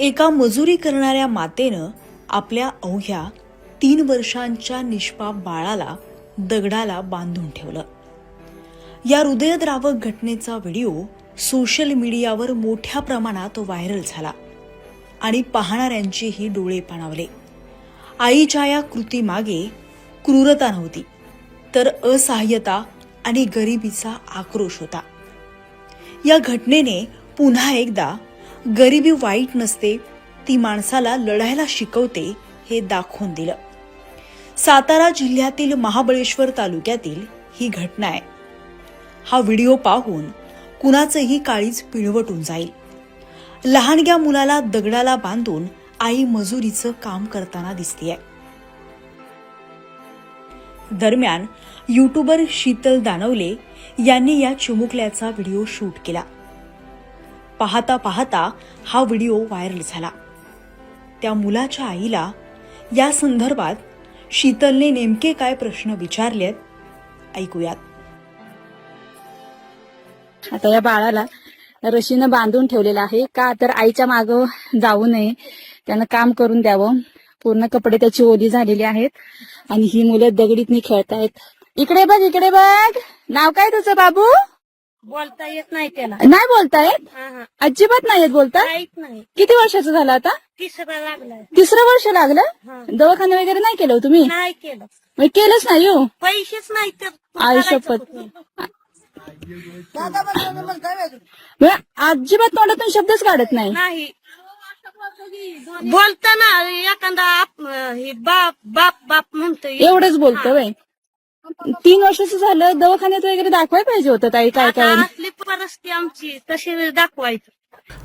एका मजुरी करणाऱ्या मातेनं आपल्या अवघ्या तीन वर्षांच्या निष्पाप बाळाला दगडाला बांधून ठेवलं. या हृदयद्रावक घटनेचा व्हिडिओ सोशल मीडियावर मोठ्या प्रमाणात व्हायरल झाला आणि पाहणाऱ्यांचेही डोळे पाणावले. आईच्या या कृतीमागे क्रूरता नव्हती तर असहाय्यता आणि गरिबीचा आक्रोश होता. या घटनेने पुन्हा एकदा गरिबी वाईट नसते ती माणसाला लढायला शिकवते हे दाखवून दिलं. सातारा जिल्ह्यातील महाबळेश्वर तालुक्यातील ही घटना आहे. हा व्हिडिओ पाहून कुणाचंही काळीच पिळवटून जाईल. लहानग्या मुलाला दगडाला बांधून आई मजुरीचं काम करताना दिसतीये. दरम्यान युट्यूबर शीतल दानवले यांनी या चिमुकल्याचा व्हिडिओ शूट केला. पाहता पाहता हा व्हिडिओ व्हायरल झाला. त्या मुलाच्या आईला या संदर्भात शीतलने नेमके काय प्रश्न विचारलेत ऐकूयात. आता या बाळाला रशीनं बांधून ठेवलेलं आहे. का तर आईच्या माग जाऊ नये. त्यानं काम करून द्यावं. पूर्ण कपडे त्याची ओली झालेली आहेत. आणि ही मुलं दगडीतनी खेळतायत. इकडे बघ इकडे बघ. नाव काय तुझं बाबू? बोलता येत नाही त्याला. नाही बोलतायत हा हा. अजिबात नाही येत बोलता? काहीच नाही किती वर्षाचं झालं आता? तिसरा लागलाय. तिसरं वर्ष लागलं. दवाखाना वगैरे नाही केलं हो तुम्ही? नाही केलं. मग केलंच नाही हो. पैसेच नाही तर? मग अजिबात तोंडातून शब्दच काढत नाही. नाही. बोलताना एखादा आप- हे बाप बाप बाप म्हणतोय. एवढंच बोलतो बाई. तीन वर्षाचं झालं दवाखान्यात वगैरे दाखवायला पाहिजे होतं ताई काय काय? आता असली परिस्थिती आमची तशी दाखवायचं.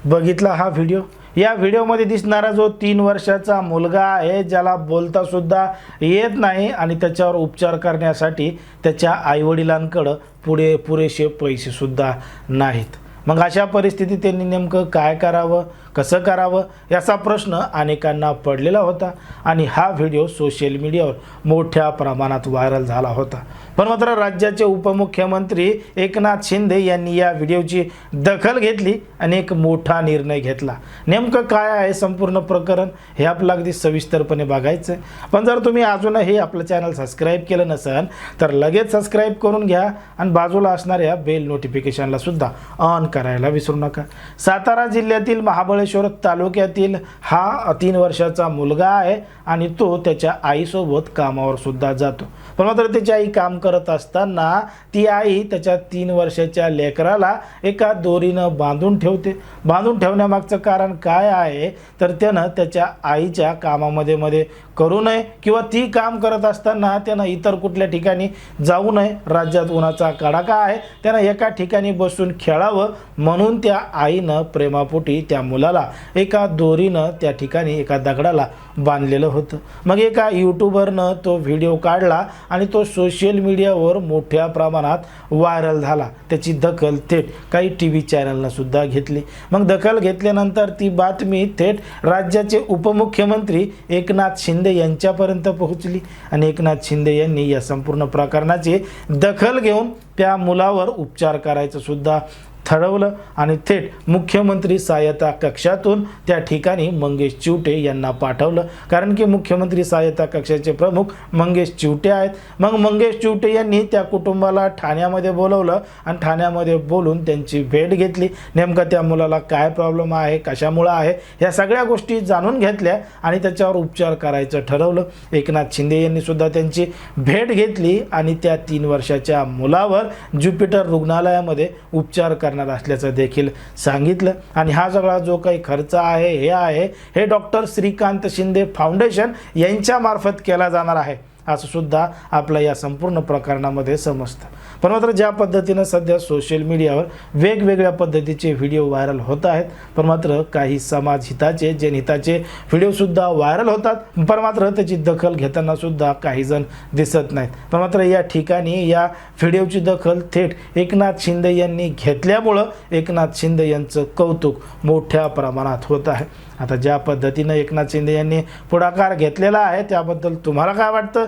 बघितला हा व्हिडिओ या व्हिडिओमध्ये दिसणारा जो तीन वर्षाचा मुलगा आहे ज्याला बोलता सुद्धा येत नाही आणि त्याच्यावर उपचार करण्यासाठी त्याच्या आईवडिलांकडं पुढे पुरेसे पैसे सुद्धा नाहीत. मग अशा परिस्थितीत त्यांनी नेमकं काय करावं कसं करावं याचा प्रश्न अनेकांना पडलेला होता. आणि हा व्हिडिओ सोशल मीडियावर मोठ्या प्रमाणात व्हायरल झाला होता. पण मात्र राज्याचे उपमुख्यमंत्री एकनाथ शिंदे यांनी या व्हिडिओची दखल घेतली आणि एक मोठा निर्णय घेतला. नेमकं काय आहे संपूर्ण प्रकरण हे आपलं अगदी सविस्तरपणे बघायचं आहे पण जर तुम्ही अजूनही आपलं चॅनल सबस्क्राईब केलं नसेल तर लगेच सबस्क्राईब करून घ्या आणि बाजूला असणाऱ्या बेल नोटिफिकेशनला सुद्धा ऑन करायला विसरू नका. सातारा जिल्ह्यातील महाबळेश्वर तालुक्यातील हा तीन वर्षाचा मुलगा आहे आणि तो त्याच्या आईसोबत कामावर सुद्धा जातो. पण मात्र त्याची आई काम करत असताना ती आई त्याच्या तीन वर्षाच्या लेकराला एका दोरीनं बांधून ठेवते. बांधून ठेवण्यामागचं कारण काय आहे? तर त्यानं त्याच्या आईच्या कामामध्ये मध्ये करू नये किंवा ती काम करत असताना त्यानं इतर कुठल्या ठिकाणी जाऊ नये. राज्यात उन्हाचा कडाका आहे. त्यानं एका ठिकाणी बसून खेळावं. म्हणून त्या आईनं प्रेमापोटी त्या मुलाला एका दोरीनं त्या ठिकाणी एका दगडाला बांधलेलं होतं. मग एका यूट्यूबरनं तो व्हिडिओ काढला आणि तो सोशल मीडियावर मोठ्या प्रमाणात व्हायरल झाला. त्याची दखल थेट काही टी व्ही चॅनलनंसुद्धा घेतली. मग दखल घेतल्यानंतर ती बातमी थेट राज्याचे उपमुख्यमंत्री एकनाथ शिंदे यांच्यापर्यंत पोहोचली आणि एकनाथ शिंदे यांनी या संपूर्ण प्रकरणाची दखल घेऊन त्या मुलावर उपचार करायचं सुद्धा ठरवलं आणि थेट मुख्यमंत्री सहाय्यता कक्षातून त्या ठिकाणी मंगेश चिवटे यांना पाठवलं. कारण की मुख्यमंत्री सहाय्यता कक्षाचे प्रमुख मंगेश चिवटे आहेत. मग मंगेश चिवटे यांनी त्या कुटुंबाला ठाण्यामध्ये बोलवलं आणि ठाण्यामध्ये बोलून त्यांची भेट घेतली. नेमकं त्या मुलाला काय प्रॉब्लेम आहे कशामुळं आहे ह्या सगळ्या गोष्टी जाणून घेतल्या आणि त्याच्यावर उपचार करायचं ठरवलं. एकनाथ शिंदे यांनी सुद्धा त्यांची भेट घेतली आणि त्या तीन वर्षाच्या मुलावर ज्युपिटर रुग्णालयामध्ये उपचार कर करणार असल्याचं देखील सांगितलं. आणि हा सगळा जो काही खर्च आहे हे आहे हे डॉक्टर श्रीकांत शिंदे फाउंडेशन यांच्यामार्फत केला जाणार आहे. असं सुद्धा आपल्या या संपूर्ण प्रकरणामध्ये समजतं. पण मात्र ज्या पद्धतीनं सध्या सोशल मीडियावर वेगवेगळ्या पद्धतीचे व्हिडिओ व्हायरल होत आहेत पण मात्र काही समाज हिताचे जनहिताचे व्हिडिओसुद्धा व्हायरल होतात पण मात्र त्याची दखल घेताना सुद्धा काही जण दिसत नाहीत. पण मात्र या ठिकाणी या व्हिडिओची दखल थेट एकनाथ शिंदे यांनी घेतल्यामुळं एकनाथ शिंदे यांचं कौतुक मोठ्या प्रमाणात होत आहे. आता ज्या पद्धतीनं एकनाथ शिंदे यांनी पुढाकार घेतलेला आहे त्याबद्दल तुम्हाला काय वाटतं?